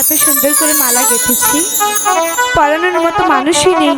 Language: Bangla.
এত সুন্দর করে মালা গেঁথেছি। পড়ানোর মতো মানুষই নেই।